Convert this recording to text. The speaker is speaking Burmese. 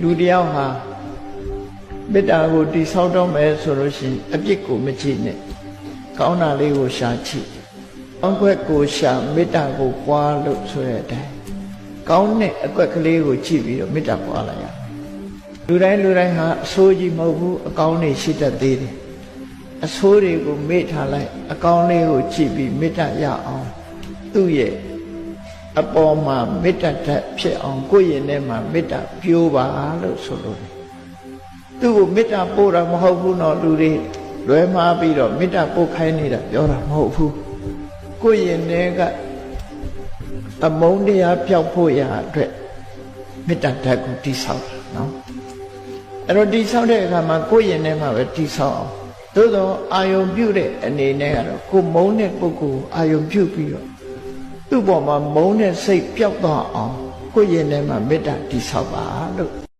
လူတစ်ယောက်ဟာမေတ္တာကိုတိဆောက်တော့မယ်ဆိုလို့ရှိရင်အပြစ်ကိုမကြည့်နဲ့ကောင်းတာလေးကိုရှာကြည့်ကောင်းခွက်ကိုရှာမေတ္တာကိုပွားလို့ဆိုတဲ့အတိုင်းကောင်းတဲ့အကွက်ကလေးကိုကြည့်ပြီးတော့မေတ္တာပွားလိုက်ရမယ်လူတိုင်းလူတိုင်းဟာအဆိုးကြီးမဟုတ်ဘူးအကောင်းတွေရှိတတ်သေးတယ်အဆိုးတွေကိုမေ့ထားလိုက်အကောင်းလေးကိုကြည့်ပြီးမေတ္တာရအောင်သူ့ရဲ့ အပေါ်မှာမေတ္တာဓာတ်ဖြစ်အောင်ကိုယ့်ရင်ထဲမှာမေတ္တာပြိုးပါလို့ဆိုလို့တယ်သူ့ကိုမေတ္တာပို့တာမဟုတ်ဘူးနော်လူတွေလွဲမှားပြီးတော့မေတ္တာပို့ခိုင်းနေတာပြောတာမဟုတ်ဘူးကိုယ့်ရင်ထဲကအမုန်းတရားပျောက်ဖို့ရာအတွက်မေတ္တာဓာတ်ကိုတိဆောက်တာနော်အဲ့တော့တိဆောက်တဲ့အခါမှာကိုယ့်ရင်ထဲမှာပဲတိဆောက်အောင်သို့တော့အာယုံပြုတဲ့အနေနဲ့ကတော့ကိုယ်မုန်းတဲ့ပုဂ္ဂိုလ်အာယုံပြုပြီးတော့ သူ့ပေါ်မှာမုန်းတဲ့စိတ်ပျောက်သွားအောင်ကိုယ့်ရင်ထဲမှာမေတ္တာတိဆောက်ပါလို့